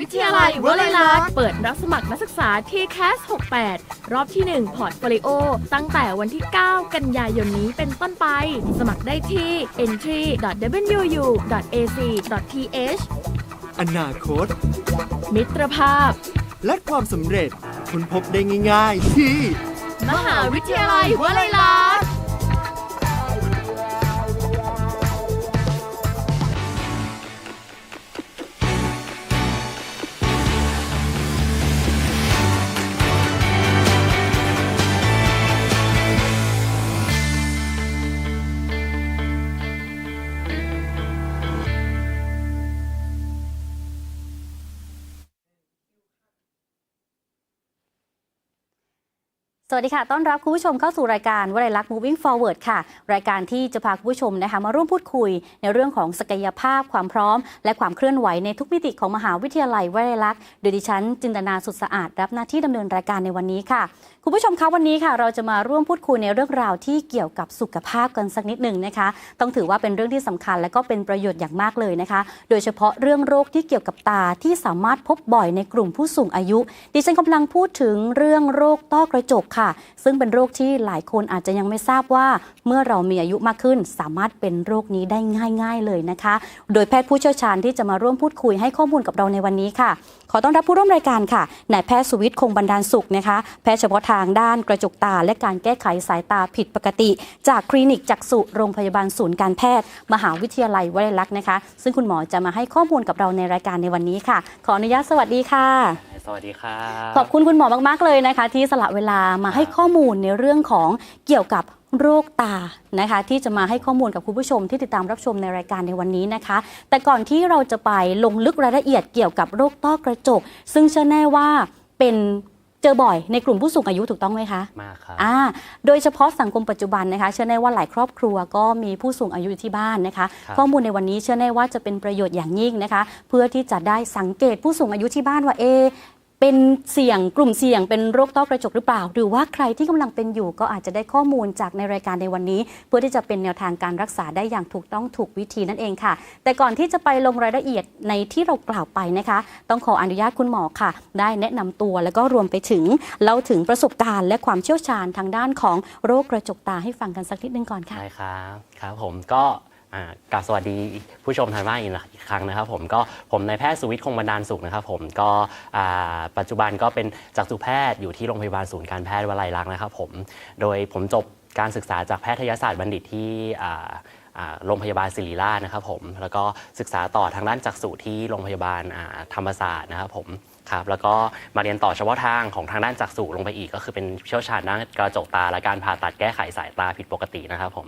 วิทยาลัยวลัยลักษณ์เปิดรับสมัครนักศึกษาที่แคส68 รอบที่ 1 พอร์ตโฟลิโอ ตั้งแต่วันที่ 9 กันยายนนี้เป็นต้นไป สมัครได้ที่ entry.wu.ac.th อนาคต มิตรภาพ และความสำเร็จค้นพบได้ง่าย ๆ ที่ มหาวิทยาลัยวลัยลักษณ์ สวัสดีค่ะ ต้อนรับคุณผู้ชมเข้าสู่รายการวลัยลักษณ์ moving forward ค่ะ รายการที่จะพาคุณผู้ชมนะคะมาร่วมพูดคุย ในเรื่องของศักยภาพความพร้อม และความเคลื่อนไหวในทุกมิติของมหาวิทยาลัยวลัยลักษณ์โดยดิฉันจินตนาสุดสะอาดรับหน้าที่ดำเนินรายการในวันนี้ค่ะคุณผู้ชมคะวันนี้ค่ะเราจะมาร่วมพูดคุยในเรื่องราวที่เกี่ยวกับสุขภาพกันสักนิดหนึ่งนะคะ ต้องถือว่าเป็นเรื่องที่สำคัญและก็เป็นประโยชน์อย่างมากเลยนะคะ โดยเฉพาะเรื่องโรคที่เกี่ยวกับตาที่สามารถพบบ่อยในกลุ่มผู้สูงอายุ ดิฉันกำลังพูดถึงเรื่องโรคต้อกระจกค่ะ ซึ่งเป็นโรคที่หลายคนอาจจะยังไม่ทราบว่า เมื่อเรามีอายุมากขึ้น สามารถเป็นโรคนี้ได้ง่าย ๆเลยนะคะ โดยแพทย์ผู้เชี่ยวชาญที่จะมาร่วมพูดคุยให้ข้อมูลกับเราในวันนี้ค่ะ ขอต้อนรับผู้ร่วมรายการค่ะนายแพทย์สุวิทย์คงบันดาลสุขนะคะแพทย์เฉพาะทางด้านกระจกตา และการแก้ไขสายตาผิดปกติ จากคลินิกจักษุโรงพยาบาลศูนย์การแพทย์ มหาวิทยาลัยวลัยลักษณ์นะคะ ซึ่งคุณหมอจะมาให้ข้อมูลกับเราในรายการในวันนี้ค่ะ ขออนุญาตสวัสดีค่ะ สวัสดีครับขอบคุณคุณหมอมากๆเลยนะคะ ที่สละเวลามาให้ข้อมูลในเรื่องของเกี่ยวกับโรคตานะคะ ที่จะมาให้ข้อมูลกับคุณผู้ชมที่ติดตามรับชมในรายการในวันนี้นะคะ แต่ก่อนที่เราจะไปลงลึกรายละเอียดเกี่ยวกับโรคต้อกระจก ซึ่งเชื่อแน่ว่าเป็น เจอบ่อยในกลุ่มผู้สูงอายุถูกต้องไหมคะมากครับอ่าโดยเฉพาะสังคมปัจจุบันนะคะ เชื่อแน่ว่าหลายครอบครัวก็มีผู้สูงอายุอยู่ที่บ้านนะคะครับข้อมูลในวันนี้เชื่อแน่ว่าจะเป็นประโยชน์อย่างยิ่งนะคะ เพื่อที่จะได้สังเกตผู้สูงอายุที่บ้านว่าเอะ เป็นเสี่ยงกลุ่มเสี่ยงเป็นโรคต้อกระจกหรือเปล่า หรือว่าใครที่กำลังเป็นอยู่ก็อาจจะได้ข้อมูลจากในรายการในวันนี้ เพื่อที่จะเป็นแนวทางการรักษาได้อย่างถูกต้องถูกวิธีนั่นเองค่ะ แต่ก่อนที่จะไปลงรายละเอียดในที่เรากล่าวไปนะคะ ต้องขออนุญาตคุณหมอค่ะ ได้แนะนำตัวแล้วก็รวมไปถึงเล่าถึงประสบการณ์ และความเชี่ยวชาญทางด้านของโรคกระจกตาให้ฟังกันสักนิดนึงก่อนค่ะใช่ครับครับผมก็ กาบสวัสดีผู้ชมทางบ้านอีกครั้งนะครับผมก็ผมนายแพทย์สุวิทย์คงบันดาลสุขนะครับผมก็ปัจจุบันก็เป็นจักษุแพทย์อยู่ที่โรงพยาบาลศูนย์การแพทย์วลัยลักษณ์นะครับผมโดยผมจบการศึกษาจากแพทยศาสตร์บัณฑิตที่โรงพยาบาลศิริราชนะครับผมแล้วก็ศึกษาต่อทางด้านจักษุที่โรงพยาบาลธรรมศาสตร์นะครับผม ครับแล้วก็มาเรียนต่อเฉพาะทางของทางด้านจักษุลงไปอีก ก็คือเป็นเชี่ยวชาญด้านกระจกตาและการผ่าตัดแก้ไขสายตาผิดปกตินะครับผม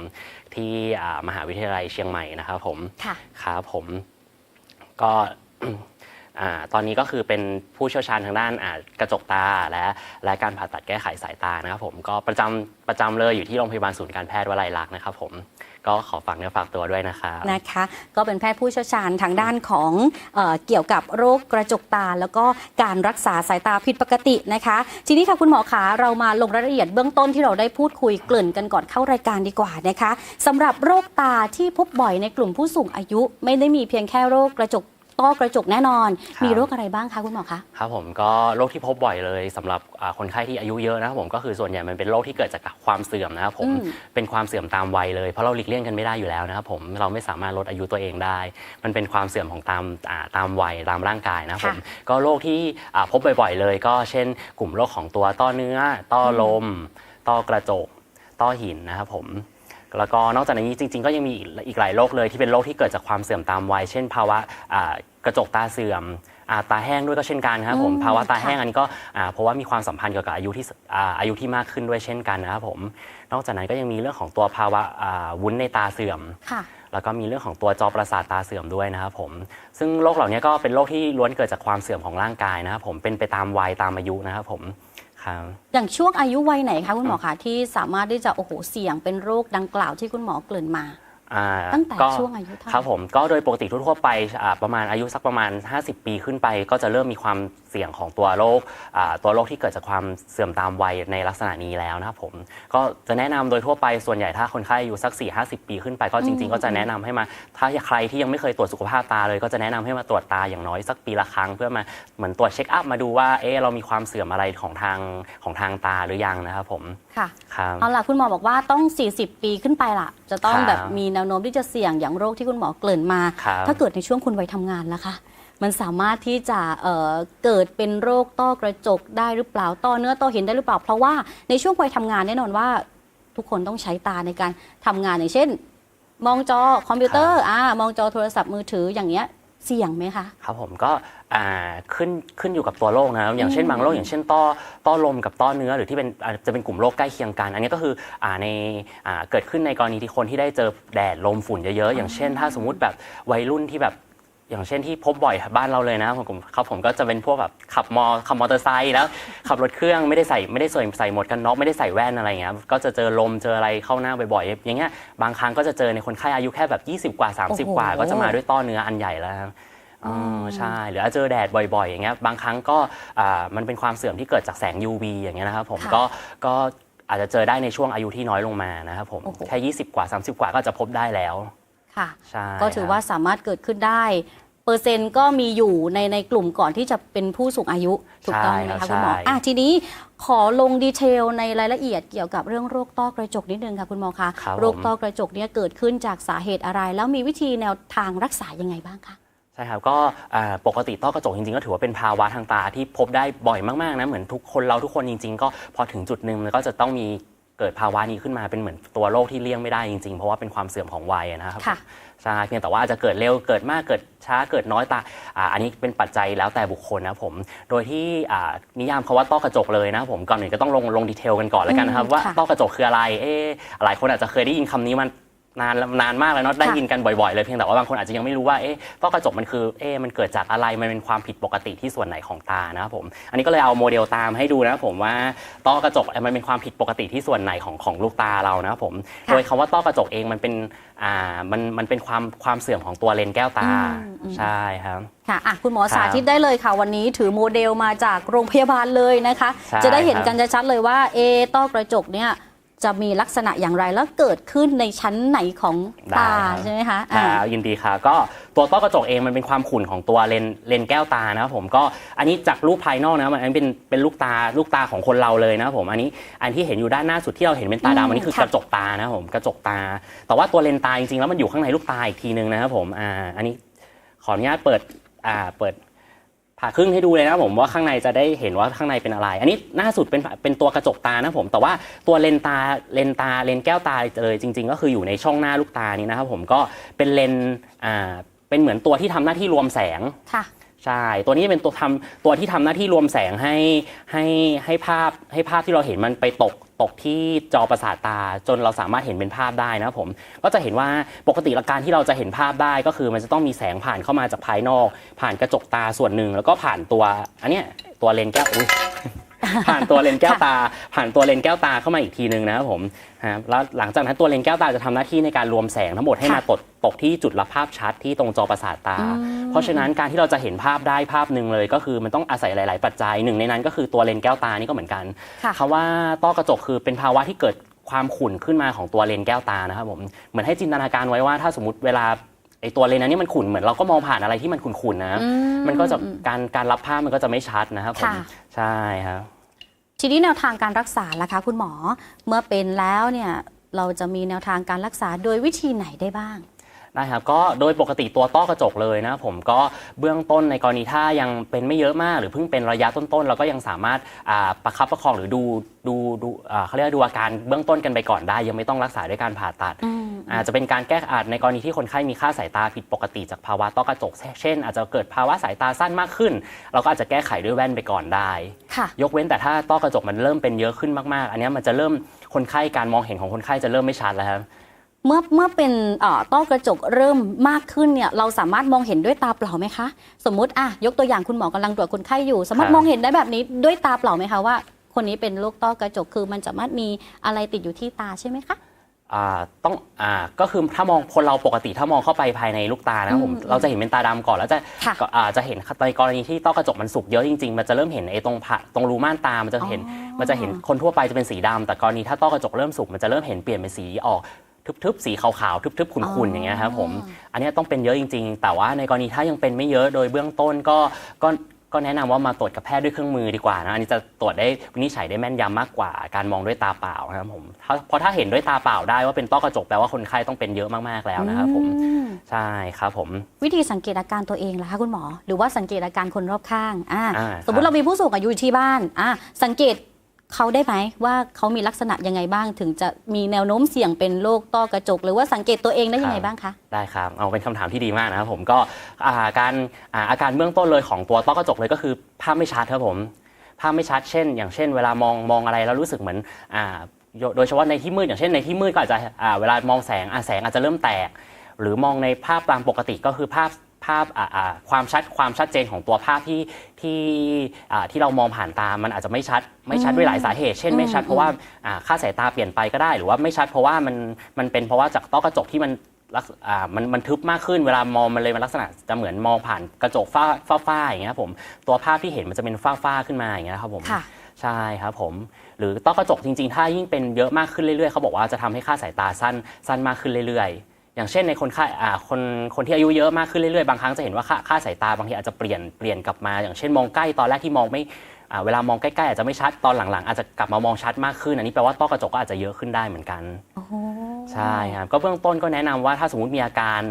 ที่อ่ามหาวิทยาลัยเชียงใหม่นะครับผมค่ะครับผมก็อ่าตอนนี้ก็คือเป็นผู้เชี่ยวชาญทางด้านอ่ากระจกตาและและการผ่าตัดแก้ไขสายตานะครับผมก็ประจำประจำเลยอยู่ที่โรงพยาบาลศูนย์การแพทย์วลัยลักษณ์นะครับผม ก็ขอฝากเนื้อฝากตัวด้วยนะครับ นะคะ ก็เป็นแพทย์ผู้เชี่ยวชาญทางด้านของเออเกี่ยวกับโรคกระจกตา แล้วก็การรักษาสายตาผิดปกตินะคะ ทีนี้ค่ะคุณหมอขาเรามาลงรายละเอียดเบื้องต้นที่เราได้พูดคุยเกริ่นกันก่อนเข้ารายการดีกว่านะคะสำหรับโรคตาที่พบบ่อยในกลุ่มผู้สูงอายุ ไม่ได้มีเพียงแค่โรคกระจก ต้อกระจกแน่นอน ครับ มีโรคอะไรบ้างคะคุณหมอคะ ครับผมก็โรคที่พบบ่อยเลยสำหรับอ่าคนไข้ที่อายุเยอะนะครับผมก็คือส่วนใหญ่มันเป็นโรคที่เกิดจากความเสื่อมนะครับผมอืม เป็นความเสื่อมตามวัยเลยเพราะเราหลีกเลี่ยงกันไม่ได้อยู่แล้วนะครับผมเราไม่สามารถลดอายุตัวเองได้ มันเป็นความเสื่อมของตามอ่าตามวัยตามร่างกายนะครับผมก็โรคที่อ่าพบบ่อยๆเลย ก็เช่น กลุ่มโรคของตัวต้อเนื้อ ต้อลม ต้อกระจก ต้อหินนะครับผม แล้วก็นอกจากนี้จริง ๆ ก็ยังมีอีกอีกหลายโรคเลยที่เป็นโรคที่เกิดจากความเสื่อมตามวัย เช่น ภาวะอ่ากระจกตาเสื่อมอ่าตาแห้งด้วยก็เช่นกันครับผมอืมภาวะตาค่ะแห้งอันนี้ก็อ่าเพราะว่ามีความสัมพันธ์เกี่ยวกับอายุที่สอ่าอายุที่มากขึ้นด้วยเช่นกันนะครับผมนอกจากนั้นก็ยังมีเรื่องของตัวภาวะอ่าวุ้นในตาเสื่อมค่ะแล้วก็มีเรื่องของตัวจอประสาทตาเสื่อมด้วยนะครับผม ซึ่งโรคเหล่านี้ก็เป็นโรคที่ล้วนเกิดจากความเสื่อมของร่างกายนะครับผมเป็นไปตามวัยตามอายุนะครับผม ครับ อย่างช่วงอายุวัยไหนคะคุณหมอคะที่สามารถที่จะโอ้โหเสี่ยงเป็นโรคดังกล่าวที่คุณหมอเกริ่นมาอ่า ตั้งแต่ก็ช่วงอายุเท่าไหร่ครับผมก็โดยปกติทั่วๆไปอ่าประมาณอายุสักประมาณ 50 ปีขึ้นไป ก็จะเริ่มมีความเสี่ยงของตัวโรคอ่าตัวโรคที่เกิดจากความเสื่อมตามวัยในลักษณะนี้แล้วนะครับผมก็จะแนะนำโดยทั่วไปส่วนใหญ่ถ้าคนไข้อายุสัก 4 50 ปีขึ้นไป ก็จริง ๆ ก็จะแนะนำให้มา ถ้าใครที่ยังไม่เคยตรวจสุขภาพตาเลยก็จะแนะนำให้มาตรวจตาอย่างน้อยสักปีละครั้ง เพื่อมาเหมือนตรวจเช็คอัพมาดูว่าเอ๊ะเรามีความเสื่อมอะไรของทางของทางตาหรือยังนะครับผมค่ะครับเอาล่ะคุณหมอบอกว่าต้อง 40 ปีขึ้นไปล่ะ จะต้องครับแบบมีแนวโน้มที่จะเสี่ยงอย่างโรคที่คุณหมอเกริ่นมาครับถ้าเกิดในช่วงคุณวัยทำงานล่ะคะมันสามารถที่จะเอ่อเกิดเป็นโรคต้อกระจกได้หรือเปล่าต้อเนื้อต้อเห็นได้หรือเปล่า เพราะว่าในช่วงวัยทำงานแน่นอนว่าทุกคนต้องใช้ตาในการทำงานอย่างเช่น มองจอคอมพิวเตอร์อ่ามองจอโทรศัพท์มือถืออย่างเงี้ยเสี่ยงไหมคะ ครับผมก็อ่า ขึ้นขึ้นอยู่กับตัวโรคนะครับอย่างเช่นบางโรคอย่างเช่นต้อต้อลมกับต้อเนื้อหรือที่เป็นอาจจะเป็นกลุ่มโรคใกล้เคียงกัน อันนี้ก็คืออ่าในอ่าเกิดขึ้นในกรณีที่คนที่ได้เจอแดดลมฝุ่นเยอะๆ อย่างเช่น ถ้าสมมุติแบบวัยรุ่นที่แบบอย่างเช่นที่พบบ่อยบ้านเราเลยนะผมครับผมก็จะเป็นพวกแบบขับมอขับมอเตอร์ไซค์แล้วขับรถเครื่องไม่ได้ใส่ไม่ได้ใส่ใส่หมวกกันน็อกไม่ได้ใส่แว่นอะไรอย่างเงี้ยก็จะเจอลมเจออะไรเข้าหน้าบ่อยๆอย่างเงี้ยบางครั้งก็จะเจอในคนไข้อายุแค่แบบ 20 กว่าโอ้โห30 กว่า ก็จะมาด้วยต้อเนื้ออันใหญ่แล้ว ครับอ๋อใช่หรืออาจเจอแดดบ่อยๆ อย่างเงี้ยบางครั้งก็อ่ามันเป็นความเสื่อมที่เกิดจากแสง UV อย่างเงี้ยนะครับผมค่ะก็ก็อาจจะเจอได้ในช่วงอายุที่น้อยลงมานะครับผมโอ้โห แค่20 กว่า 30 กว่าก็จะพบได้แล้วค่ะ ใช่ก็ถือว่าสามารถเกิดขึ้นได้ เปอร์เซ็นต์ก็มีอยู่ในในกลุ่มก่อนที่จะเป็นผู้สูงอายุถูกต้องไหมคะคุณหมออะทีนี้ขอลงดีเทลในรายละเอียดเกี่ยวกับเรื่องโรคต้อกระจกนิดนึงค่ะคุณหมอคะครับโรคผมต้อกระจกเนี่ยเกิดขึ้นจากสาเหตุอะไร แล้วมีวิธีแนวทางรักษายังไงบ้างคะ ใช่ครับก็อ่าปกติต้อกระจกจริงๆ ก็ถือว่าเป็นภาวะทางตาที่พบได้บ่อยมากๆนะเหมือนทุกคนเราทุกคนจริง ๆ ก็พอถึงจุดหนึ่งมันก็จะต้องมีเกิดภาวะนี้ขึ้นมาเป็นเหมือนตัวโรคที่เลี่ยงไม่ได้จริงๆ เพราะว่าเป็นความเสื่อมของวัยนะครับค่ะใช่เพียงแต่ว่าอาจจะเกิดเร็วเกิดมากเกิดช้าเกิดน้อยตาอ่าอันนี้เป็นปัจจัยแล้วแต่บุคคลนะครับผม โดยที่อ่านิยามคาว่าต้อกระจกเลยนะครับผมก่อนอื่นก็ต้องลงลงดีเทลกันก่อนแล้วกันนะครับอืมว่าค่ะต้อกระจกคืออะไรเอ๊ะหลายคนอาจจะเคยได้ยินคำนี้มัน นานนานมากแล้วเนาะได้ยินกันบ่อยๆเลยเพียงแต่ว่าบางคนอาจจะยังไม่รู้ว่าเอ๊ะต้อกระจกมันคือเอ๊ะมันเกิดจากอะไรมันเป็นความผิดปกติที่ส่วนไหนของตานะครับผมอันนี้ก็เลยเอาโมเดลตามให้ดูนะครับผมว่าต้อกระจกมันเป็นความผิดปกติที่ส่วนไหนของของลูกตาเรานะครับผมค่ะโดยคำว่าต้อกระจกเองมันเป็นอ่ามันมันเป็นความความเสื่อมของตัวเลนส์แก้วตาอืมอืมใช่ครับค่ะอะคุณหมอครับสาธิตได้เลยค่ะ วันนี้ถือโมเดลมาจากโรงพยาบาลเลยนะคะใช่จะได้เห็นครับกันชัดๆเลยว่าเอะต้อกระจกเนี่ย จะมีลักษณะอย่างไรแล้วเกิดขึ้นในชั้นไหนของตาได้ครับใช่ไหมคะคอ่ารับยินดีครับก็ตัวต้อกระจกเองมันเป็นความขุ่นของตัวเลนเลนส์แก้วตานะครับผมก็อันนี้จากรูปภายนอกนะมันอันนี้เป็นเป็นลูกตาลูกตาของคนเราเลยนะครับผมอันนี้อันที่เห็นอยู่ด้านหน้าสุดที่เราเห็นเป็นตาอืมดำอันนี้คือค่ะกระจกตานะครับผมกระจกตา แต่ว่าตัวเลนส์ตาจริงๆแล้วมันอยู่ข้างในลูกตาอีกทีนึงนะครับผมอ่าอันนี้ขออนุญาตเปิดอ่าเปิด ผ่าครึ่งให้ดูเลยนะครับผมว่าข้างในจะได้เห็นว่าข้างในเป็นอะไร อันนี้หน้าสุดเป็นเป็นตัวกระจกตานะผมแต่ว่าตัวเลนตาเลนตาเลนแก้วตาเลยจริง ๆ ก็คืออยู่ในช่องหน้าลูกตานี้นะครับผมก็เป็นเลนอ่าเป็นเหมือนตัวที่ทำหน้าที่รวมแสงค่ะใช่ ตัวนี้เป็นตัวทำตัวที่ทำหน้าที่รวมแสงให้ให้ให้ภาพให้ภาพที่เราเห็นมันไปตก ตกที่จอประสาทตาจนเราสามารถเห็นเป็นภาพได้นะครับผมก็จะเห็นว่าปกติละการที่เราจะเห็นภาพได้ก็คือมันจะต้องมีแสงผ่านเข้ามาจากภายนอก ผ่านกระจกตาส่วนหนึ่ง แล้วก็ผ่านตัวอันเนี้ยตัวเลนส์แก้วอุ๊ย ผ่านตัวเลนส์แก้วตา ผ่านตัวเลนส์แก้วตาเข้ามาอีกทีหนึ่งนะครับผมฮะแล้วหลังจากนั้นตัวเลนส์แก้วตาจะทำหน้าที่ในการรวมแสงทั้งหมดให้มาค่ะตกตกที่จุดรับภาพชัดที่ตรงจอประสาทตาอืมเพราะฉะนั้นการที่เราจะเห็นภาพได้ภาพหนึ่งเลยก็คือมันต้องอาศัยหลาย ๆ ปัจจัยหนึ่งในนั้นก็คือตัวเลนส์แก้วตานี่ก็เหมือนกันค่ะคำว่าต้อกระจกคือเป็นภาวะที่เกิดความขุ่นขึ้นมาของตัวเลนส์แก้วตานะครับผมเหมือนให้จินตนาการไว้ว่าถ้าสมมติเวลาไอตัวเลนส์นั้นนี่มันขุ่นเหมือนเราก็มองผ่านอะไรที่มันขุ่นๆนะอืมันก็จะอืมการการรับภาพมันก็จะไม่ชัดนะครับผมค่ะใช่ครับ ทีนี้แนวทางการรักษาล่ะคะคุณหมอเมื่อเป็นแล้วเนี่ยเราจะมีแนวทางการรักษาโดยวิธีไหนได้บ้าง ได้ครับก็โดยปกติตัวต้อกระจกเลยนะผมก็เบื้องต้นในกรณีถ้ายังเป็นไม่เยอะมาก หรือเพิ่งเป็นระยะต้นๆเราก็ยังสามารถอ่าประคับประคองหรือดูดูดูอ่าเขาเรียกว่าดูอาการเบื้องต้นกันไปก่อนได้ ยังไม่ต้องรักษาด้วยการผ่าตัดอืมอาจจะเป็นการแก้อาจในกรณีที่คนไข้มีค่าสายตาผิดปกติจากภาวะต้อกระจก เช่น อาจจะเกิดภาวะสายตาสั้นมากขึ้น เราก็อาจจะแก้ไขด้วยแว่นไปก่อนได้ ค่ะ ยกเว้นแต่ถ้าต้อกระจกมันเริ่มเป็นเยอะขึ้นมากๆ อันเนี้ยมันจะเริ่มคนไข้การมองเห็นของคนไข้จะเริ่มไม่ชัดแล้วครับ เมื่อเมื่อเป็นเอ่อต้อกระจกเริ่มมากขึ้นเนี่ยเราสามารถมองเห็นด้วยตาเปล่าไหมคะ สมมุติอะยกตัวอย่างคุณหมอกำลังตรวจคนไข้อยู่ สามารถครับมองเห็นได้แบบนี้ด้วยตาเปล่าไหมคะว่า คนนี้เป็นโรคต้อกระจกคือมันสามารถมีอะไรติดอยู่ที่ตาใช่ไหมคะอ่าต้องอ่าก็คือถ้ามองคนเราปกติถ้ามองเข้าไปภายในลูกตานะครับผมอืมเราจะเห็นเป็นตาดำก่อนแล้วจะค่ะก็อ่าจะเห็นในกรณีที่ต้อกระจกมันสุกเยอะจริงๆ มันจะเริ่มเห็นไอ้ตรงผ่าตรงรูม่านตามันจะเห็นอ๋อมันจะเห็นคนทั่วไปจะเป็นสีดำแต่กรณีถ้าต้อกระจกเริ่มสุกมันจะเริ่มเห็นเปลี่ยนเป็นสีออก ทึบๆ สีขาวๆ ทึบๆ ขุ่นๆ อย่างเงี้ยครับผม อันเนี้ยต้องเป็นเยอะจริง ๆ แต่ว่าในกรณีถ้ายังเป็นไม่เยอะโดยเบื้องต้นก็ก็ก็แนะนำว่ามาตรวจกับแพทย์ด้วยเครื่องมือดีกว่านะ อันนี้จะตรวจได้วินิจฉัยได้แม่นยำมากกว่าการมองด้วยตาเปล่านะครับผมถ้าเพราะถ้าเห็นด้วยตาเปล่าได้ว่าเป็นต้อกระจกแปลว่าคนไข้ต้องเป็นเยอะมากๆแล้วนะครับผมอืมใช่ครับผม วิธีสังเกตอาการตัวเองล่ะคะคุณหมอ หรือว่าสังเกตอาการคนรอบข้างอ่าอ่าสมมติครับเรามีผู้สูงอายุอยู่ที่บ้านอ่าสังเกต เขาได้ไหมว่าเขามีลักษณะยังไงบ้าง ถึงจะมีแนวโน้มเสี่ยงเป็นโรคต้อกระจก หรือว่าสังเกตตัวเองได้ยังไงบ้างคะได้ครับเอาเป็นคำถามที่ดีมากนะครับผมก็อาการอาการเบื้องต้นเลยของตัวต้อกระจกเลยก็คือภาพไม่ชัดครับผมภาพไม่ชัดเช่น อย่างเช่น เวลามองมองอะไรแล้วรู้สึกเหมือนอโดยเฉพาะในที่มืดอย่างเช่นในที่มืดก็อาจจะเวลามองแสงแสงอาจจะเริ่มแตก หรือมองในภาพตามปกติก็คือภาพ ภาพอ่าอ่าความชัดความชัดเจนของตัวภาพที่ที่อ่าที่เรามองผ่านตา มันอาจจะไม่ชัด ไม่ชัดด้วยหลายสาเหตุ เช่นไม่ชัดเพราะว่าอ่าค่าสายตาเปลี่ยนไปก็ได้ หรือว่าไม่ชัดเพราะว่ามันมันเป็นเพราะว่าจากต้อกระจกที่มันลักษอ่ามันมันทึบมากขึ้นเวลามองมันเลยมันลักษณะจะเหมือนมองผ่านกระจกฝ้าฝ้าฝ้าอย่างเงี้ยครับผมตัวภาพที่เห็นมันจะเป็นฝ้าฝ้าขึ้นมาอย่างเงี้ยครับผมค่ะใช่ครับผมหรือต้อกระจกจริงๆ ถ้ายิ่งเป็นเยอะมากขึ้นเรื่อยๆเขาบอกว่าจะทำให้ค่าสายตาสั้นสั้นมากขึ้นเรื่อยๆ อย่างเช่นในคนไข้อ่าคนคนที่อายุเยอะมากขึ้นเรื่อยๆ บางครั้งจะเห็นว่าค่าค่าสายตาบางทีอาจจะเปลี่ยนเปลี่ยนกลับมา อย่างเช่นมองใกล้ตอนแรกที่มองไม่เวลามองใกล้ๆอาจจะไม่ชัดตอนหลังๆ อาจจะกลับมามองชัดมากขึ้น อันนี้แปลว่าต้อกระจกก็อาจจะเยอะขึ้นได้เหมือนกัน ใช่ครับก็เบื้องต้นก็แนะนำว่าถ้าสมมุติมีอาการ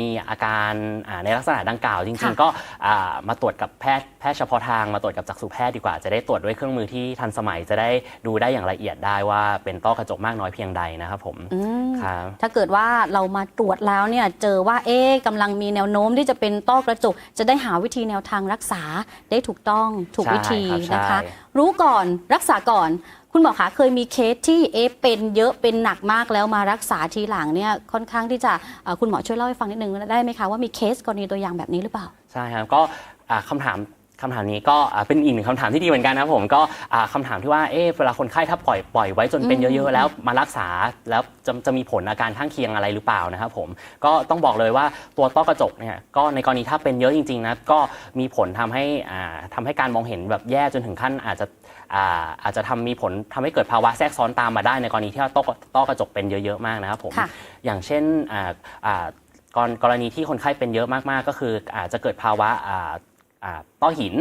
มีอาการอ่าในลักษณะดังกล่าว จริงค่ะๆก็อ่ามาตรวจกับแพทย์แพทย์เฉพาะทางมาตรวจกับจักษุแพทย์ดีกว่าจะได้ตรวจด้วยเครื่องมือที่ทันสมัยจะได้ดูได้อย่างละเอียดได้ว่าเป็นต้อกระจกมากน้อยเพียงใดนะครับผมอืมครับถ้าเกิดว่าเรามาตรวจแล้วเนี่ยเจอว่าเอ๊ะกำลังมีแนวโน้มที่จะเป็นต้อกระจก จะได้หาวิธีแนวทางรักษาได้ถูกต้องถูกใช่วิธีครับนะคะใช่รู้ก่อนรักษาก่อน คุณหมอคะเคยมีเคสที่เอเป็นเยอะเป็นหนักมากแล้วมารักษาทีหลังเนี่ยค่อนข้างที่จะคุณหมอช่วยเล่าให้ฟังนิดนึงได้ไหมคะว่ามีเคสกรณีตัวอย่างแบบนี้หรือเปล่า ใช่ครับก็อ่าคำถามคำถามนี้ก็เป็นอีกหนึ่งคำถามที่ดีเหมือนกันนะครับผมก็อ่าคำถามที่ว่าเอ๊ะเวลาคนไข้ถ้าปล่อยปล่อยไว้จนเป็นเยอะๆ แล้วมารักษาแล้วจะจะมีผลอาการข้างเคียงอะไรหรือเปล่านะครับผมก็ต้องบอกเลยว่าตัวต้อกระจกเนี่ยก็ในกรณีถ้าเป็นเยอะจริงๆนะก็มีผลทำให้อ่าทำให้การมองเห็นแบบแย่จนถึงขั้นอาจจะ อ่าอาจจะทำมีผลทำให้เกิดภาวะแทรกซ้อนตามมาได้ในกรณีที่ว่าต้อกต้อกระจกเป็นเยอะๆมากนะครับผมค่ะอย่างเช่นอ่าอ่ากรกรณีที่คนไข้เป็นเยอะมากๆ ก็คืออาจจะเกิดภาวะอ่าอ่าต้อหิน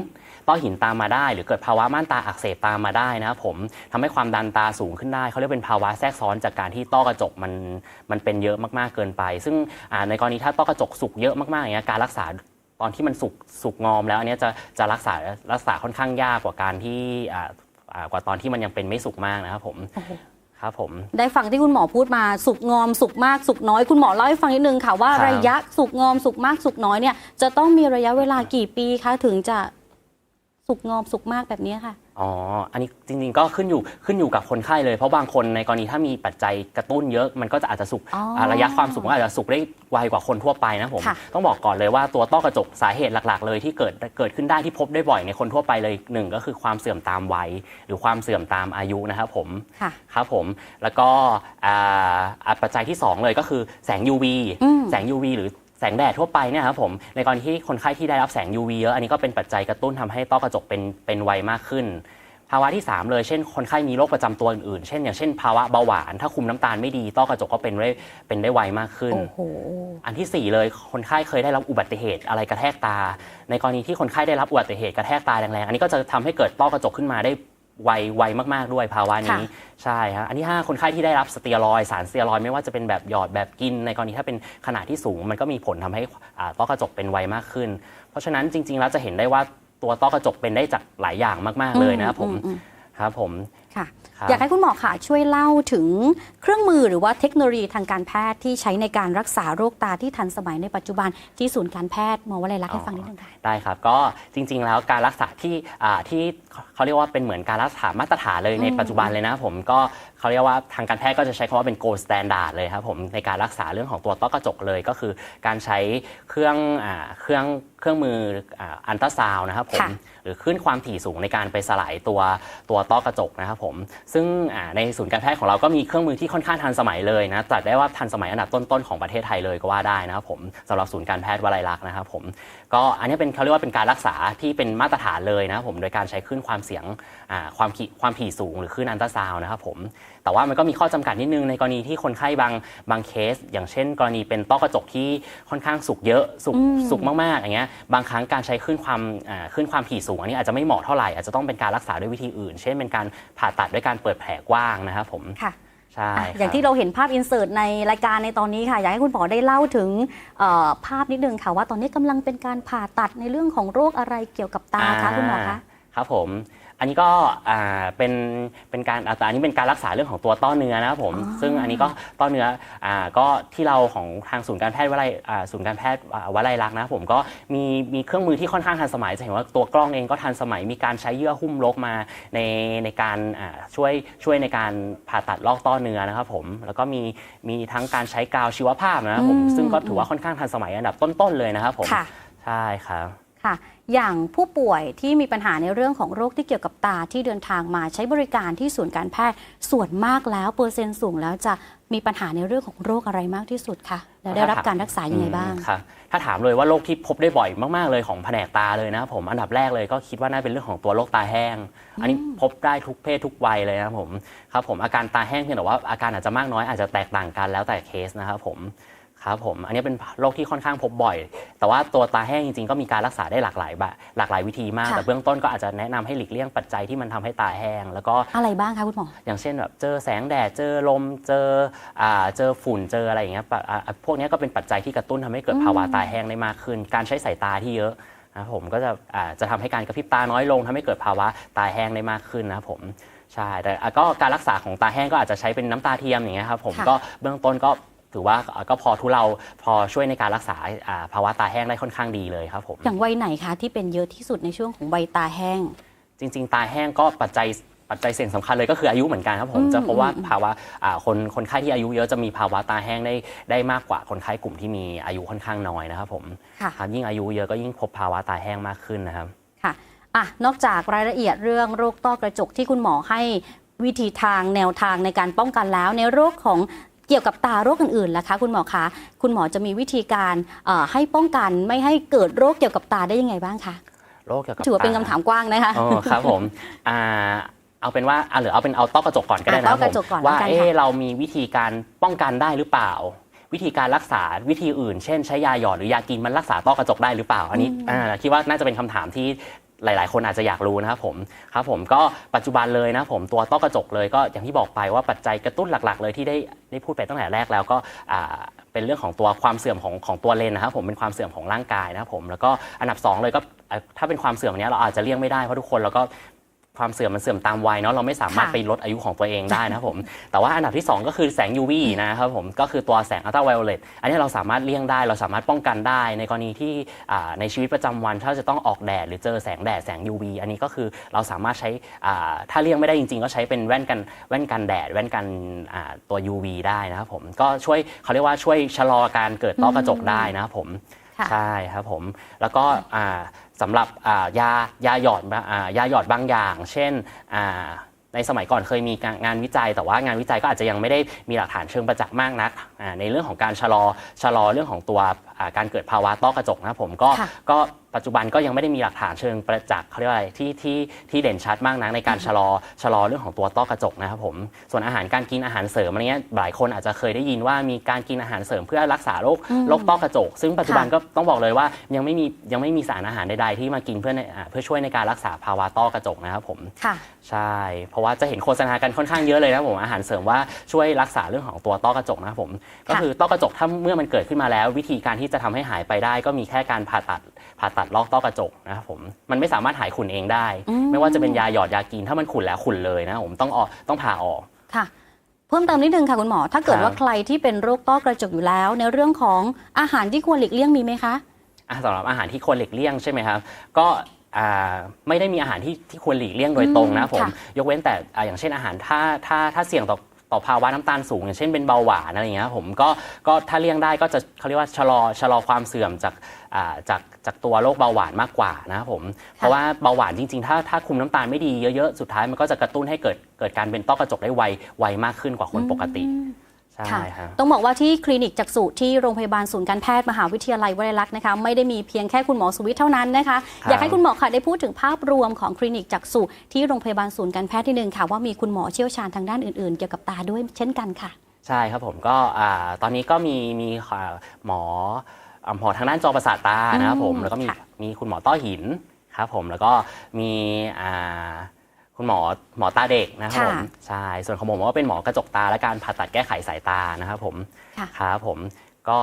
ต้อหินตามมาได้ หรือเกิดภาวะม่านตาอักเสบตามมาได้นะครับผมทำให้ความดันตาสูงขึ้นได้เขาเรียกเป็นภาวะแทรกซ้อนจากการที่ต้อกระจกมันมันเป็นเยอะมากๆเกินไป ซึ่งอ่าในกรณีถ้าต้อกระจกสุกเยอะมากๆอย่างเงี้ยการรักษาตอนที่มันสุกสุกงอมแล้วอันเนี้ยจะจะรักษารักษาค่อนข้างยากกว่าการที่อ่าอ่า กว่าตอนที่มันยังเป็นไม่สุกมากนะครับผมโอ้โหครับผมได้ฟังที่คุณหมอพูดมาสุกงอมสุกมากสุกน้อยคุณหมอเล่าให้ฟังนิดนึงค่ะว่าครับระยะสุกงอมสุกมากสุกน้อยเนี่ยจะต้องมีระยะเวลากี่ปีคะถึงจะ สุกงอมสุกมากแบบนี้ค่ะ อ๋อ อันนี้จริงๆก็ขึ้นอยู่ขึ้นอยู่กับคนไข้เลย เพราะบางคนในกรณีถ้ามีปัจจัยกระตุ้นเยอะมันก็จะอาจจะสุกอ๋ออ่าระยะความสุกมันอาจจะสุกได้ไวกว่าคนทั่วไปนะผมค่ะต้องบอกก่อนเลยว่าตัวต้อกระจกสาเหตุหลักๆ เลยที่เกิดเกิดขึ้นได้ที่พบได้บ่อยในคนทั่วไปเลยหนึ่งก็คือความเสื่อมตามวัยหรือความเสื่อมตามอายุนะครับผมค่ะครับผม แล้วก็อ่าอ่าปัจจัยที่ 2 เลยก็คือแสง UV อืมแสง UV หรือ แสงแดดทั่วไปเนี่ยครับผมในกรณีที่คนไข้ที่ได้รับแสง UV เยอะอันนี้ก็เป็นปัจจัยกระตุ้นทำให้ต้อกระจกเป็นเป็นไวมากขึ้น ภาวะที่ 3 เลยเช่น คนไข้มีโรคประจำตัวอื่นๆ เช่น อย่างเช่นภาวะเบาหวาน ถ้าคุมน้ำตาลไม่ดีต้อกระจกก็เป็นได้เป็นได้ไวมากขึ้นโอ้โหอันทีสี่ 4 เลยคนไข้เคยได้รับอุบัติเหตุอะไรกระแทกตา ในกรณีที่คนไข้ได้รับอุบัติเหตุกระแทกตาแรงๆอันนี้ก็จะทำให้เกิดต้อกระจกขึ้นมาได้ ไวไวมากๆด้วยภาวะนี้ค่ะใช่ฮะอันที่ 5 คนไข้ที่ได้รับสเตียรอยด์สารสเตียรอยด์ไม่ว่าจะเป็นแบบหยอดแบบกิน ในกรณีถ้าเป็นขนาดที่สูง มันก็มีผลทำให้อ่าต้อกระจกเป็นไวมากขึ้น เพราะฉะนั้นจริง ๆ แล้วจะเห็นได้ว่าตัวต้อกระจกเป็นได้จากหลายอย่างมาก ๆเลยนะครับผมอือืครับผม ค่ะครับอยากให้คุณหมอค่ะ ช่วยเล่าถึงเครื่องมือหรือว่าเทคโนโลยีทางการแพทย์ที่ใช้ในการรักษาโรคตาที่ทันสมัยในปัจจุบันที่ศูนย์การแพทย์หมอวลัยลักษณ์ให้ฟังนิดนึงค่ะได้ครับ ก็จริง ๆ แล้วการรักษาที่อ่าที่เขาเรียกว่าเป็นเหมือนการรักษามาตรฐานเลยในอืมปัจจุบันเลยนะผมก็เขาเรียกว่าทางการแพทย์ก็จะใช้คำว่าเป็น gold standard เลยครับผมในการรักษาเรื่องของตัวต้อกระจกเลยก็คือ การใช้เครื่องอ่าเครื่อง เครื่องมืออันตราซาวนะครับผมค่ะหรือขึ้นความถี่สูงในการไปสลายตัวตัวต้อกระจกนะครับผมซึ่งอ่าในศูนย์การแพทย์ของเราก็มีเครื่องมือที่ค่อนข้างทันสมัยเลยนะจัดได้ว่าทันสมัยอันดับต้นๆของประเทศไทยเลยก็ว่าได้นะครับผมสำหรับศูนย์การแพทย์วลัยลักษณ์นะครับผมก็อันนี้เป็นเขาเรียกว่าเป็นการรักษาที่เป็นมาตรฐานเลยนะครับผมโดยการใช้คลื่นความเสียงอ่าความถี่ความถี่สูง หรือคลื่นอันตราซาวน์นะครับผม แต่ว่ามันก็มีข้อจำกัดนิดนึงในกรณีที่คนไข้บางบางเคส อย่างเช่น กรณีเป็นต้อกระจกที่ค่อนข้างสุกเยอะสุกสุกมากๆอย่างเงี้ยบางครั้งการใช้คลื่นความอ่าคลื่นความถี่สูงอันนี้อาจจะไม่เหมาะเท่าไหร่อาจจะต้องเป็นการรักษาด้วยวิธีอื่น เช่นเป็นการผ่าตัดด้วยการเปิดแผลกว้างนะครับผมค่ะใช่อะครับอย่างที่เราเห็นภาพอินเสิร์ตในรายการในตอนนี้ค่ะ อยากให้คุณหมอได้เล่าถึงเอ่อภาพนิดนึงค่ะ ว่าตอนนี้กำลังเป็นการผ่าตัดในเรื่องของโรคอะไรเกี่ยวกับตาคะคุณหมอคะครับผม อันนี้ก็อ่าเป็นเป็นการอ่าแต่อันนี้เป็นการรักษาเรื่องของตัวต้อเนื้อนะครับผมอ๋อซึ่งอันนี้ก็ต้อเนื้ออ่าก็ที่เราของทางศูนย์การแพทย์วลัยอ่าศูนย์การแพทย์อ่าวลัยลักษณ์นะครับผมก็มีมีเครื่องมือที่ค่อนข้างทันสมัยจะเห็นว่าตัวกล้องเองก็ทันสมัยมีการใช้เยื่อหุ้มลกมาในในการอ่าช่วยช่วยในการผ่าตัดลอกต้อเนื้อนะครับผมแล้วก็มีมีทั้งการใช้กาวชีวภาพนะครับผมอืมซึ่งก็ถือว่าค่อนข้างทันสมัยอันดับต้นๆเลยนะครับผมค่ะ ใช่ครับ ค่ะ อย่างผู้ป่วยที่มีปัญหาในเรื่องของโรคที่เกี่ยวกับตาที่เดินทางมาใช้บริการที่ศูนย์การแพทย์ส่วนมากแล้วเปอร์เซ็นต์สูงแล้วจะมีปัญหาในเรื่องของโรคอะไรมากที่สุดคะแล้วได้รับการรักษายังไงบ้างอืมครับถ้าถามเลยว่าโรคที่พบได้บ่อยมาก ๆ เลยของแผนกตาเลยนะครับผมอันดับแรกเลยก็คิดว่าน่าเป็นเรื่องของตัวโรคตาแห้ง อันนี้พบได้ทุกเพศทุกวัยเลยนะครับผมครับผมอาการตาแห้งเพียงแต่ว่าอาการอาจจะมากน้อยอาจจะแตกต่างกันแล้วแต่เคสนะครับผม ครับผมอันนี้เป็นโรคที่ค่อนข้างพบบ่อย แต่ว่าตัวตาแห้งจริงๆ ก็มีการรักษาได้หลากหลายแบบหลากหลายวิธีมากค่ะแต่เบื้องต้นก็อาจจะแนะนำให้หลีกเลี่ยงปัจจัยที่มันทำให้ตาแห้ง แล้วก็อะไรบ้างคะคุณหมอ อย่างเช่นแบบเจอแสงแดด เจอลม เจออ่าเจอฝุ่น เจออะไรอย่างเงี้ยปะอ่าอ่าพวกเนี้ยก็เป็นปัจจัยที่กระตุ้นทำให้เกิดภาวะตาแห้งได้มากขึ้น การใช้สายตาที่เยอะนะครับผมก็จะอ่าจะทำให้การกระพริบตาน้อยลงทำให้เกิดภาวะตาแห้งได้มากขึ้นนะครับผมใช่ แต่อะก็การรักษาของตาแห้งก็อาจจะใช้เป็นน้ำตาเทียมอย่างเงี้ยครับผมค่ะก็เบื้องต้นก็ ถือว่าอ่าก็พอทุเราพอช่วยในการรักษาอ่าภาวะตาแห้งได้ค่อนข้างดีเลยครับผมอย่างวัยไหนคะที่เป็นเยอะที่สุดในช่วงของวัยตาแห้ง จริง ๆ ตาแห้งก็ปัจจัยปัจจัยเสี่ยงสำคัญเลยก็คืออายุเหมือนกันครับผมอืมจะพบว่าอืมภาวะอ่าคนคนไข้ที่อายุเยอะจะมีภาวะตาแห้งได้ได้มากกว่าคนไข้กลุ่มที่มีอายุค่อนข้างน้อยนะครับผมค่ะครับยิ่งอายุเยอะก็ยิ่งพบภาวะตาแห้งมากขึ้นนะครับค่ะอะนอกจากรายละเอียดเรื่องโรคต้อกระจกที่คุณหมอให้วิธีทางแนวทางในการป้องกันแล้วในโรคของ เกี่ยวกับตาโรคอื่นๆล่ะคะคุณหมอคะ คุณหมอจะมีวิธีการเอ่อให้ป้องกันไม่ให้เกิดโรคเกี่ยวกับตาได้ยังไงบ้างคะโรคเกี่ยวกับถือว่าเป็นตคำถามกว้างนะคะอ๋อครับผมอ่าเอาเป็นว่าอ่าหรือเอาเป็นเอาต้อกระจกก่อนก็ได้อะนะต้อกระจกก่อนผมว่าแล้วกันเอ๊ะค่ะเรามีวิธีการป้องกันได้หรือเปล่า วิธีการรักษาวิธีอื่น เช่น ใช้ยาหยอดหรือยากินมันรักษาต้อกระจกได้หรือเปล่า อันนี้อ่าคิดว่าน่าจะเป็นคำถามที่ หลาย ๆ คนอาจจะอยากรู้นะครับผมครับผมก็ปัจจุบันเลยนะผมตัวต้อกระจกเลยก็อย่างที่บอกไปว่าปัจจัยกระตุ้นหลัก ๆ เลยที่ได้ได้พูดไปตั้งแต่แรกแล้วก็เป็นเรื่องของตัวความเสื่อมของของตัวเลนนะครับผมเป็นความเสื่อมของร่างกายนะครับผมแล้วก็อันดับสองเลยก็ถ้าเป็นความเสื่อมเนี้ยเราอาจจะเลี่ยงไม่ได้เพราะทุกคนเราก็ ความเสื่อมมันเสื่อมตามวัยเนาะเราไม่สามารถค่ะไปลดอายุของตัวเองได้นะครับผมแต่ว่าอันดับที่ 2 ก็คือแสง UV นะครับผมก็คือตัวแสงอัลตราไวโอเลตอันนี้เราสามารถเลี่ยงได้ เราสามารถป้องกันได้ ในกรณีที่อ่าในชีวิตประจำวันถ้าจะต้องออกแดดหรือเจอแสงแดดแสง UV อันนี้ก็คือเราสามารถใช้อ่าถ้าเลี่ยงไม่ได้จริง ๆ ก็ใช้เป็นแว่นกันแว่นกันแดดแว่นกันอ่าตัว UV ได้นะครับผมก็ช่วยเขาเรียกว่าช่วยชะลอการเกิดต้อกระจกได้นะครับผมค่ะใช่ครับผมแล้วก็อ่า สำหรับอ่ายายาหยอดบะอ่ายาหยอดบางอย่าง เช่นอ่าในสมัยก่อนเคยมีงานงานวิจัย แต่ว่างานวิจัยก็อาจจะยังไม่ได้มีหลักฐานเชิงประจักษ์มากนักอ่าในเรื่องของการชะลอชะลอเรื่องของตัวอ่าการเกิดภาวะต้อกระจกนะครับผมก็ค่ะก็ ปัจจุบันก็ยังไม่ได้มีหลักฐานเชิงประจักษ์เขาเรียกว่าอะไรที่ที่ที่เด่นชัดมากนักในการชะลอชะลอเรื่องของตัวต้อกระจกนะครับผมส่วนอาหารการกินอาหารเสริมอะไรเงี้ยหลายคนอาจจะเคยได้ยินว่ามีการกินอาหารเสริมเพื่อรักษาโรคอืมโรคต้อกระจก ซึ่งปัจจุบันค่ะก็ต้องบอกเลยว่ายังไม่มียังไม่มีสารอาหารใดๆที่มากินเพื่อในอ่าเพื่อช่วยในการรักษาภาวะต้อกระจกนะครับผมค่ะใช่ เพราะว่าจะเห็นโฆษณากันค่อนข้างเยอะเลยนะครับผมอาหารเสริมว่าช่วยรักษาเรื่องของตัวต้อกระจกนะครับผมก็คือต้อกระจกถ้าเมื่อมันเกิดขึ้นมาแล้ว วิธีการที่จะทำให้หายไปได้ ก็มีแค่การผ่าตัด ผ่าตัดลอกต้อกระจกนะครับผมมันไม่สามารถหายขุ่นเองได้อืมไม่ว่าจะเป็นยาหยอดยากินถ้ามันขุ่นแล้วขุ่นเลยนะครับผมต้องออกต้องผ่าออกค่ะเพิ่มเติมนิดนึงค่ะคุณหมอ ถ้าเกิดครับว่าใครที่เป็นโรคต้อกระจกอยู่แล้ว ในเรื่องของอาหารที่ควรหลีกเลี่ยงมีไหมคะอะสำหรับอาหารที่ควรหลีกเลี่ยงใช่ไหมครับ ก็อ่าไม่ได้มีอาหารที่ที่ควรหลีกเลี่ยงโดยตรงนะอืมผมค่ะยกเว้นแต่อ่าอย่างเช่นอาหารถ้าถ้าถ้าเสี่ยงต่อ ต่อภาวะน้ำตาลสูงอย่างเช่นเป็นเบาหวานอะไรอย่างเงี้ยครับผมก็ก็ถ้าเลี่ยงได้ก็จะเขาเรียกว่าชะลอชะลอความเสื่อมจากอ่าจากจากตัวโรคเบาหวานมากกว่านะครับผม เพราะว่าเบาหวานจริงๆ ถ้าถ้าคุมน้ำตาลไม่ดีเยอะๆ สุดท้ายมันก็จะกระตุ้นให้เกิดเกิดการเป็นต้อกระจกได้ไวไวมากขึ้นกว่าคนปกติ ใช่ค่ะครับต้องบอกว่าที่คลินิกจักษุที่โรงพยาบาลศูนย์การแพทย์มหาวิทยาลัยวลัยลักษณ์นะคะไม่ได้มีเพียงแค่คุณหมอสุวิทย์เท่านั้นนะคะครับอยากให้คุณหมอค่ะได้พูดถึงภาพรวมของคลินิกจักษุที่โรงพยาบาลศูนย์การแพทย์ที่หนึ่งค่ะว่ามีคุณหมอเชี่ยวชาญทางด้านอื่นๆ เกี่ยวกับตาด้วยเช่นกันค่ะ ใช่ครับผมก็อ่าตอนนี้ก็มีมีอ่าหมออ่าหมอทางด้านจอประสาทตานะครับผมอืมแล้วก็มีค่ะมีคุณหมอต้อหินครับผมแล้วก็มีอ่า คุณหมอหมอตาเด็กนะครับผมใช่ส่วนของผมก็เป็นหมอกระจกตาและการผ่าตัดแก้ไขสายตานะครับผมค่ะครับผมก็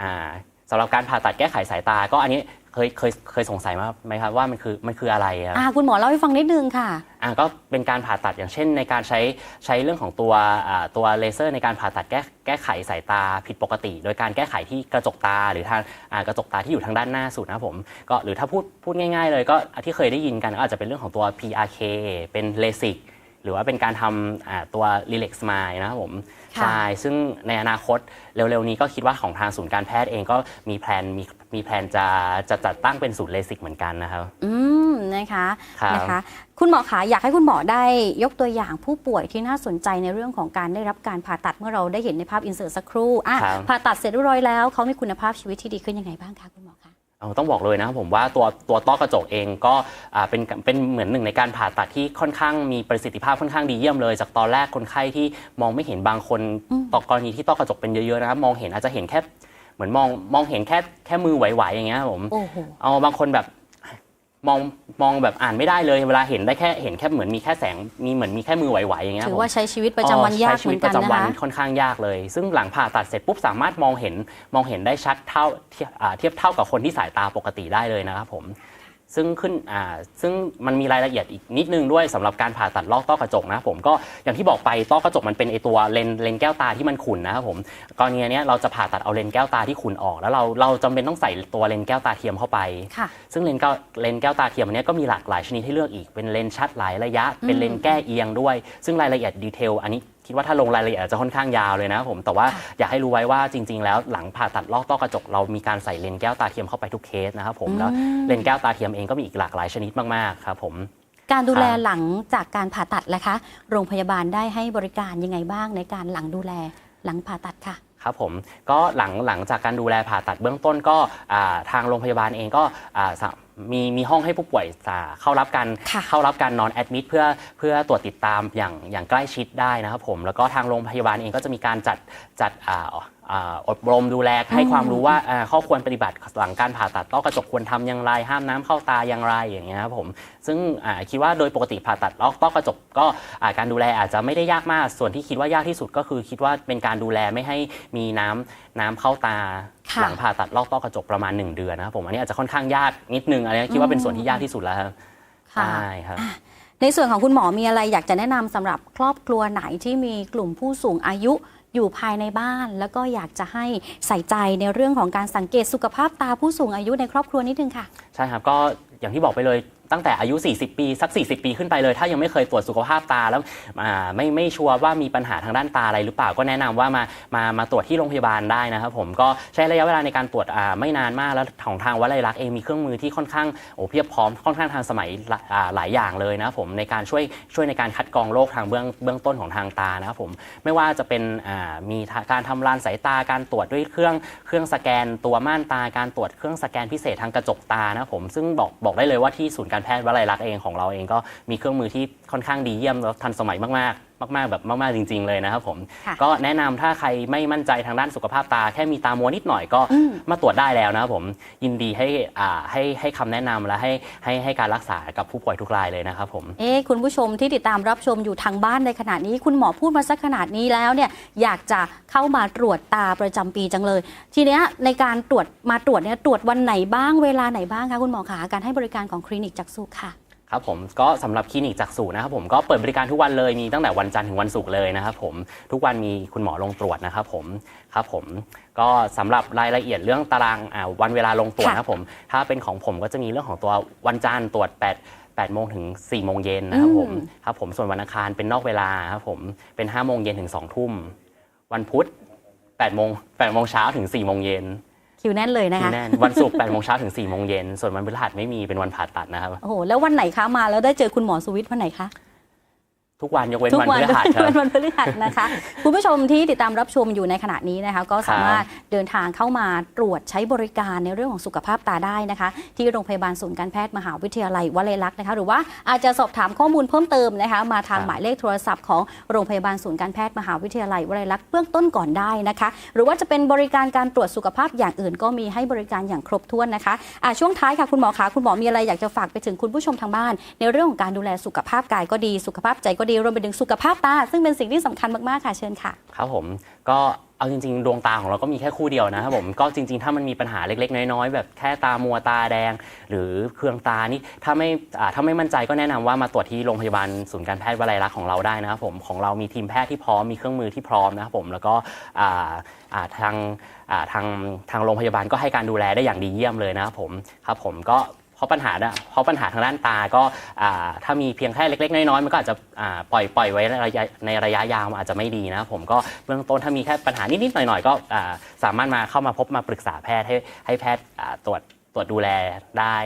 อ่าสำหรับการผ่าตัดแก้ไขสายตา ก็อันนี้ เคยเคยเคยสงสัยไหมครับว่ามันคือมันคืออะไรครับอ่าคุณหมอเล่าให้ฟังนิดนึงค่ะอ่าก็เป็นการผ่าตัดอย่างเช่น ในการใช้ใช้เรื่องของตัวอ่าตัวเลเซอร์ในการผ่าตัดแก้แก้ไขสายตาผิดปกติ โดยการแก้ไขที่กระจกตาหรือทางอ่ากระจกตาที่อยู่ทางด้านหน้าสุดนะครับผมก็หรือถ้าพูดพูดง่ายๆ เลยก็ที่เคยได้ยินกันก็อาจจะเป็นเรื่องของตัว PRK เป็นเลสิกหรือว่าเป็นการทำอ่าตัว Relax Smile นะครับผมค่ะใช่ซึ่งในอนาคตเร็วๆนี้ก็คิดว่าของทางศูนย์การแพทย์เองก็มีแพลนมีมีแพลนจะจะจัดตั้งเป็นศูนย์เลสิกเหมือนกันนะครับ อืมนะคะครับ นะคะ คุณหมอคะอยากให้คุณหมอได้ยกตัวอย่างผู้ป่วยที่น่าสนใจในเรื่องของการได้รับการผ่าตัดเมื่อเราได้เห็นในภาพอินเสิร์ตสักครู่อะครับ ผ่าตัดเสร็จเรียบร้อยแล้วเขามีคุณภาพชีวิตที่ดีขึ้นยังไงบ้างคะคุณหมอคะ เอาต้องบอกเลยนะครับผมว่าตัวตัวต้อกระจกเองก็อ่าเป็นเป็นเหมือนหนึ่งในการผ่าตัดที่ค่อนข้างมีประสิทธิภาพค่อนข้างดีเยี่ยมเลย จากตอนแรกคนไข้ที่มองไม่เห็นบางคนอืม ต่อกรณีที่ต้อกระจกเป็นเยอะๆนะครับมองเห็นอาจจะเห็นแค่ เหมือนมองมองเห็นแค่แค่มือไหวๆอย่างเงี้ยครับผมโอ้โหเอาบางคนแบบมองมองแบบอ่านไม่ได้เลยเวลาเห็นได้แค่เห็นแค่เหมือนมีแค่แสงมีเหมือนมีแค่มือไหวๆอย่างเงี้ยถืคอรับผมว่าใช้ชีวิตประจำวันยากใช้เหชีมืวิอตนปกันระจำนะวันคะ ค่อนข้างยากเลย ซึ่งหลังผ่าตัดเสร็จปุ๊บสามารถมองเห็นมองเห็นได้ชัดเท่าเทียบอ่าเทียบเท่ากับคนที่สายตาปกติได้เลยนะครับผม ซึ่งขึ้นอ่าซึ่งมันมีรายละเอียดอีกนิดนึงด้วยสำหรับการผ่าตัดลอกต้อกระจกนะครับผมก็อย่างที่บอกไปต้อกระจกมันเป็นไอตัวเลนเลนแก้วตาที่มันขุ่นนะครับผมกรณีเนี้ยเราจะผ่าตัดเอาเลนแก้วตาที่ขุ่นออก แล้วเราเราจำเป็นต้องใส่ตัวเลนแก้วตาเทียมเข้าไปค่ะซึ่งเลนส์แก้วเลนส์แก้วตาเทียมอันเนี้ยก็มีหลากหลายชนิดให้เลือกอีกเป็นเลนส์ชัดหลายระยะ เป็นเลนส์แก้เอียงด้วย ซึ่งรายละเอียดดีเทลอันนี้ คิดว่าถ้าลงรายละเอียดอาจจะค่อนข้างยาวเลยนะครับผมแต่ว่าอยากให้รู้ไว้ว่าจริง ๆ แล้วหลังผ่าตัดลอกต้อกระจกเรามีการใส่เลนส์แก้วตาเทียมเข้าไปทุกเคสนะครับผมแล้วเลนส์แก้วตาเทียมเองก็มีอีกหลากหลายชนิดมากๆครับผมการดูแลครับหลังจากการผ่าตัดล่ะคะ โรงพยาบาลได้ให้บริการยังไงบ้างในการหลังดูแลหลังผ่าตัดค่ะครับผมก็หลังหลังจากการดูแลผ่าตัดเบื้องต้นก็อ่าทางโรงพยาบาลเองก็อ่าสะ มีมีห้องให้ผู้ป่วยอ่าเข้ารับการค่ะเข้ารับการนอนแอดมิดเพื่อเพื่อตรวจติดตามอย่างอย่างใกล้ชิดได้นะครับผม แล้วก็ทางโรงพยาบาลเองก็จะมีการจัดจัดอ่าอ่าอบรมดูแลให้ความรู้ว่าอ่าข้อควรปฏิบัติหลังการผ่าตัดต้อกระจกควรทำอย่างไร ห้ามน้ำเข้าตาอย่างไรอย่างเงี้ยครับผม ซึ่งอ่าคิดว่าโดยปกติผ่าตัดลอกต้อกระจกก็อ่าการดูแลอาจจะไม่ได้ยากมาก ส่วนที่คิดว่ายากที่สุดก็คือคิดว่าเป็นการดูแลไม่ให้มีน้ำน้ำเข้าตาค่ะ หลังผ่าตัดลอกต้อกระจกประมาณ 1 เดือนนะครับผมอันนี้อาจจะค่อนข้างยากนิดนึงอันนี้คิดว่าเป็นส่วนที่ยากที่สุดแล้วครับค่ะใช่ครับในส่วนของคุณหมอมีอะไรอยากจะแนะนำสำหรับครอบครัวไหนที่มีกลุ่มผู้สูงอายุอยู่ภายในบ้าน แล้วก็อยากจะให้ใส่ใจในเรื่องของการสังเกตสุขภาพตาผู้สูงอายุในครอบครัวนิดนึงค่ะ ใช่ครับก็อย่างที่บอกไปเลย ตั้งแต่อายุ 40 ปี สัก 40 ปีขึ้นไปเลย ถ้ายังไม่เคยตรวจสุขภาพตาแล้วไม่ไม่ชัวร์ว่ามีปัญหาทางด้านตาอะไรหรือเปล่าก็แนะนำว่ามามามาตรวจที่โรงพยาบาลได้นะครับผมก็ใช้ระยะเวลาในการตรวจไม่นานมากแล้วของทางวัลัยลักษณ์เองมีเครื่องมือที่ค่อนข้างโอ้เพียบพร้อมค่อนข้างทันสมัยหลายอย่างเลยนะครับผมในการช่วยช่วยในการคัดกรองโรคทางเบื้องเบื้องต้นของทางตานะครับผมไม่ว่าจะเป็นมีการทำลานสายตาการตรวจด้วยเครื่องเครื่องสแกน ตัวม่านตาการตรวจเครื่องสแกนพิเศษทางกระจกตานะครับผมซึ่งบอกบอกได้เลยว่าที่ศูนย์การแพทย์วลัยลักษณ์เองของเราเองก็มีเครื่องมือที่ค่อนข้างดีเยี่ยมแล้วทันสมัยมากๆ มาก ๆ แบบมาก ๆ จริง ๆ เลยนะครับผมค่ะก็แนะนำถ้าใครไม่มั่นใจทางด้านสุขภาพตา แค่มีตามัวนิดหน่อยก็มาตรวจได้แล้วนะครับผม ยินดีให้อ่าให้ให้คำแนะนำและให้ให้ให้การรักษากับผู้ป่วยทุกรายเลยนะครับผม เอ๊ะคุณผู้ชมที่ติดตามรับชมอยู่ทางบ้านในขณะนี้ คุณหมอพูดมาสักขนาดนี้แล้วเนี่ยอยากจะเข้ามาตรวจตาประจำปีจังเลย ทีเนี้ยในการตรวจมาตรวจเนี่ยตรวจวันไหนบ้างเวลาไหนบ้างคะคุณหมอคะการให้บริการของคลินิกจักษุค่ะ ครับผมก็สำหรับคลินิกจักษุนะครับผมก็เปิดบริการทุกวันเลยมีตั้งแต่วันจันทร์ถึงวันศุกร์เลยนะครับผมทุกวันมีคุณหมอลงตรวจนะครับผมครับผมก็สำหรับรายละเอียดเรื่องตารางอ่าวันเวลาลงตรวจค่ะนะครับผมถ้าเป็นของผมก็จะมีเรื่องของตัววันจันทร์ตรวจ 8 8โมงถึง4โมงเย็นนะครับผมครับผมส่วนวันอังคารเป็นนอกเวลาครับผมเป็น5โมงเย็นถึง2ทุ่มวันพุธ8โมง8โมงเช้าถึง4โมงเย็น คิวแน่นเลยนะที่คะ แน่นวันศุกร์8โมงเช้าถึง4โมงเย็นส่วนวันพฤหัสไม่มีเป็นวันผ่าตัดนะครับ โอ้โห แล้ววันไหนคะมาแล้วได้เจอคุณหมอสุวิทย์วันไหนคะ ทุกวันยกเว้นทุกวันวันพฤหัสครับเป็นวันพฤหัสนะคะ คุณผู้ชมที่ติดตามรับชมอยู่ในขณะนี้นะคะ ก็สามารถเดินทางเข้ามาตรวจใช้บริการในเรื่องของสุขภาพตาได้นะคะ ที่โรงพยาบาลศูนย์การแพทย์มหาวิทยาลัยวลัยลักษณ์นะคะ หรือว่าอาจจะสอบถามข้อมูลเพิ่มเติมนะคะ มาทางครับหมายเลขโทรศัพท์ของโรงพยาบาลศูนย์การแพทย์มหาวิทยาลัยวลัยลักษณ์เบื้องต้นก่อนได้นะคะ หรือว่าจะเป็นบริการการตรวจสุขภาพอย่างอื่น ก็มีให้บริการอย่างครบถ้วนนะคะอะช่วงท้ายค่ะคุณหมอคะคุณหมอมีอะไรอยากจะฝากไปถึงคุณผู้ชมทางบ้าน ในเรื่องของการดูแลสุขภาพกายก็ดีสุขภาพใจก็ดีรวมไปถึงสุขภาพตา ซึ่งเป็นสิ่งที่สำคัญมาก ๆ ค่ะเชิญค่ะ ครับผมก็เอาจริงๆ ดวงตาของเราก็มีแค่คู่เดียวนะครับผมก็จริง ๆ ถ้ามันมีปัญหาเล็ก ๆ น้อยๆ แบบแค่ตามัวตาแดง หรือเครื่องตานี่ถ้าไม่ถ้าไม่มั่นใจก็แนะนำว่ามาตรวจที่โรงพยาบาลศูนย์การแพทย์วลัยลักษณ์ของเราได้นะครับผมของเรามีทีมแพทย์ที่พร้อมมีเครื่องมือที่พร้อมนะครับผมแล้วก็ทางทางทางโรงพยาบาลก็ให้การดูแลได้อย่างดีเยี่ยมเลยนะครับผมครับผมก็ เพราะปัญหาเนี่ยเพราะปัญหาทางด้านตาก็ถ้ามีเพียงแค่เล็ก ๆ น้อยๆมันก็อาจจะปล่อยปล่อยไว้ในระยะยาวอาจจะไม่ดีนะครับผมก็เบื้องต้นถ้ามีแค่ปัญหานิดๆหน่อยๆ ก็สามารถมาเข้ามาพบมาปรึกษาแพทย์ให้ให้แพทย์ตรวจตรวจดูแลได้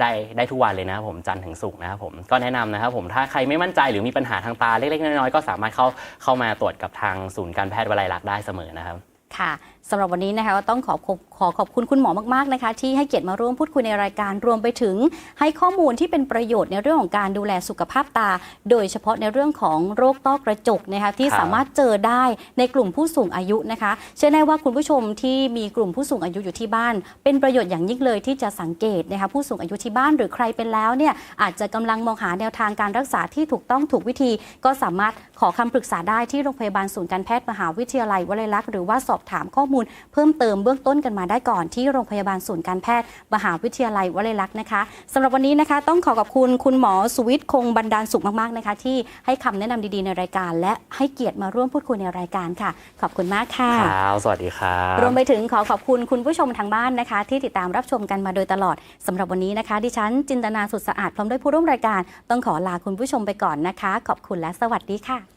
ได้ได้ทุกวันเลยนะครับผมจันทร์ถึงศุกร์นะครับผมก็แนะนำนะครับผมถ้าใครไม่มั่นใจหรือมีปัญหาทางตาเล็กๆน้อยๆก็สามารถเข้าเข้ามาตรวจกับทางศูนย์การแพทย์วลัยลักษณ์ได้เสมอนะครับ ค่ะ สำหรับวันนี้นะคะก็ต้องขอขอบขอขอบคุณคุณหมอมากๆนะคะ ที่ให้เกียรติมาร่วมพูดคุยในรายการรวมไปถึง ให้ข้อมูลที่เป็นประโยชน์ในเรื่องของการดูแลสุขภาพตา โดยเฉพาะในเรื่องของโรคต้อกระจกนะคะที่ครับสามารถเจอได้ในกลุ่มผู้สูงอายุนะคะ เชื่อแน่ว่าคุณผู้ชมที่มีกลุ่มผู้สูงอายุอยู่ที่บ้าน เป็นประโยชน์อย่างยิ่งเลยที่จะสังเกตนะคะผู้สูงอายุที่บ้านหรือใครเป็นแล้วเนี่ยอาจจะกำลังมองหาแนวทางการรักษาที่ถูกต้องถูกวิธี ก็สามารถขอคำปรึกษาได้ที่โรงพยาบาลศูนย์การแพทย์มหาวิทยาลัยวลัยลักษณ์หรือว่าสอบถามข้อมูลเพิ่มเติมเบื้องต้นกันมาได้ก่อนที่โรงพยาบาลศูนย์การแพทย์ มหาวิทยาลัยวลัยลักษณ์นะคะสำหรับวันนี้นะคะ ต้องขอขอบคุณคุณหมอสุวิทย์คงบันดาลสุขมากๆนะคะ ที่ให้คำแนะนำดีๆในรายการ และให้เกียรติมาร่วมพูดคุยในรายการค่ะ ขอบคุณมากค่ะครับสวัสดีครับรวมไปถึงขอขอบคุณคุณผู้ชมทางบ้านนะคะ ที่ติดตามรับชมกันมาโดยตลอดสำหรับวันนี้นะคะ ดิฉันจินตนาสุดสะอาดพร้อมด้วยผู้ร่วมรายการ ต้องขอลาคุณผู้ชมไปก่อนนะคะ ขอบคุณและสวัสดีค่ะ